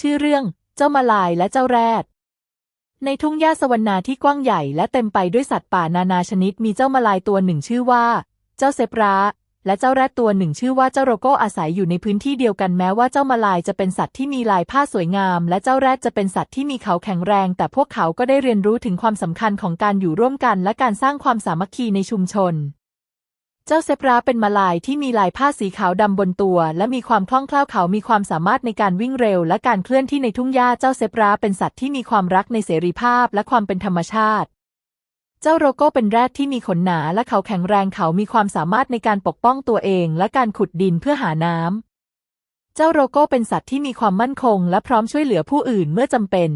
ชื่อเรื่อง เจ้ามาลายและเจ้าแรด ในทุ่งหญ้าสวรรณาที่กว้างใหญ่และเต็มไปด้วยสัตว์ป่านานาชนิดมีเจ้ามาลายตัวหนึ่งชื่อว่า เจ้าเซบราและเจ้าแรดตัวหนึ่งชื่อว่าเจ้าโรโกอาศัยอยู่ในพื้นที่เดียวกันแม้ว่าเจ้ามาลายจะเป็นสัตว์ที่มีลายผ้าสวยงาม และเจ้าแรดจะเป็นสัตว์ที่มีเขาแข็งแรง แต่พวกเขาก็ได้เรียนรู้ถึงความสำคัญของการอยู่ร่วมกัน และการสร้างความสามัคคีในชุมชน เจ้าเซบราเป็นมาลายที่มีลายผ้าสีขาวดำบนตัว และมีความคล่องแคล่วเขามีความสามารถในการวิ่งเร็ว และการเคลื่อนที่ในทุ่งหญ้าเจ้าเซบราเป็นสัตว์ที่มีความรักในเสรีภาพและความเป็นธรรมชาติ เจ้าโรโก้เป็นแรดที่มีขนหนาและเขาแข็งแรงเขามีความสามารถในการปกป้องตัวเอง และการขุดดินเพื่อหาน้ำเจ้าโรโก้เป็นสัตว์ที่มีความมั่นคง และพร้อมช่วยเหลือผู้อื่นเมื่อจำเป็น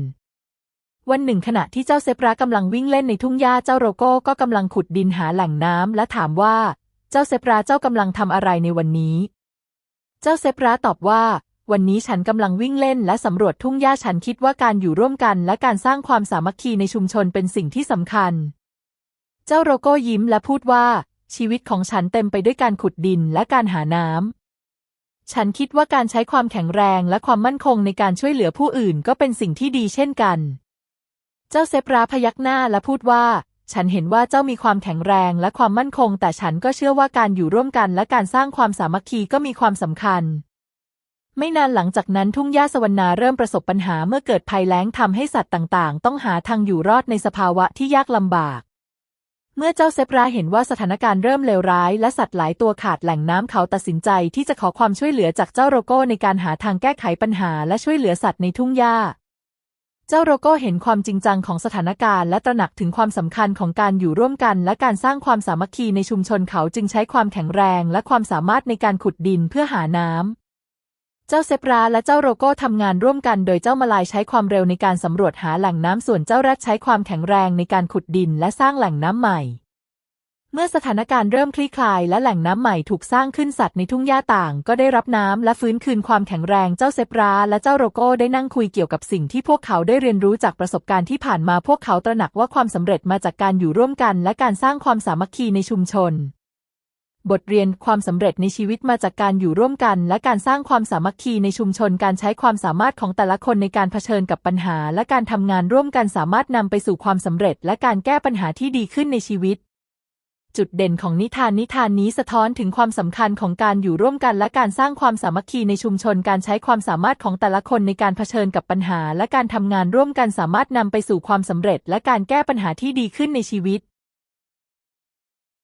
วันหนึ่งขณะที่เจ้าเซบรากำลังวิ่งเล่นในทุ่งหญ้าเจ้าโรโก้ก็กำลังขุดดินหาแหล่งน้ำและถามว่า เจ้าเซบราเจ้ากำลังทำอะไรในวันนี้ เจ้าเซบราตอบว่า วันนี้ฉันกำลังวิ่งเล่นและสำรวจทุ่งหญ้าฉันคิดว่าการอยู่ร่วมกันและการสร้างความสามัคคีในชุมชนเป็นสิ่งที่สำคัญ เจ้าโรโก้ยิ้มและพูดว่า ชีวิตของฉันเต็มไปด้วยการขุดดินและการหาน้ำฉันคิดว่าการใช้ความแข็งแรงและความมั่นคงในการช่วยเหลือผู้อื่นก็เป็นสิ่งที่ดีเช่นกัน เจ้าเซปราพยักหน้าและพูดว่า ฉันเห็นว่าเจ้ามีความแข็งแรงและความมั่นคง แต่ฉันก็เชื่อว่าการอยู่ร่วมกันและการสร้างความสามัคคีก็มีความสำคัญ ไม่นานหลังจากนั้นทุ่งหญ้าสวรรณาเริ่มประสบปัญหาเมื่อเกิดภัยแล้งทำให้สัตว์ต่างๆ ต้องหาทางอยู่รอดในสภาวะที่ยากลำบาก เมื่อเจ้าเซปราเห็นว่าสถานการณ์เริ่มเลวร้าย และสัตว์หลายตัวขาดแหล่งน้ำเขาตัดสินใจที่จะขอความช่วยเหลือจากเจ้าโรโก้ในการหาทางแก้ไขปัญหาและช่วยเหลือสัตว์ในทุ่งหญ้า เจ้าโรโก้เห็นความจริงจังของสถานการณ์และตระหนักถึงความสำคัญของการอยู่ร่วมกัน และการสร้างความสามัคคีในชุมชนเขาจึงใช้ความแข็งแรง และความสามารถในการขุดดินเพื่อหาน้ำ เจ้าเซปราและเจ้าโรโก้ทำงานร่วมกัน โดยเจ้ามาลายใช้ความเร็วในการสำรวจหาแหล่งน้ำส่วนเจ้าแรดใช้ความแข็งแรงในการขุดดินและสร้างแหล่งน้ำใหม่ เมื่อสถานการณ์เริ่มคลี่คลายและแหล่งน้ำใหม่ถูกสร้างขึ้นสัตว์ในทุ่งหญ้าต่าง ก็ได้รับน้ำและฟื้นคืนความแข็งแรงเจ้าเซปราและเจ้าโรโก้ได้นั่งคุยเกี่ยวกับสิ่งที่พวกเขาได้เรียนรู้จากประสบการณ์ที่ผ่านมาพวกเขาตระหนักว่าความสำเร็จมาจากการอยู่ร่วมกันและการสร้างความสามัคคีในชุมชน บทเรียนความสำเร็จในชีวิตมาจากการอยู่ร่วมกัน และการสร้างความสามัคคีในชุมชน การใช้ความสามารถของแต่ละคนในการเผชิญกับปัญหา และการทำงานร่วมกันสามารถนำไปสู่ความสำเร็จ และการแก้ปัญหาที่ดีขึ้นในชีวิต จุดเด่นของนิทานนิทานนี้สะท้อนถึงความสำคัญของการอยู่ร่วมกันและการสร้างความสามัคคีในชุมชนการใช้ความสามารถของแต่ละคนในการเผชิญกับปัญหา และการทำงานร่วมกันสามารถนำไปสู่ความสำเร็จ และการแก้ปัญหาที่ดีขึ้นในชีวิต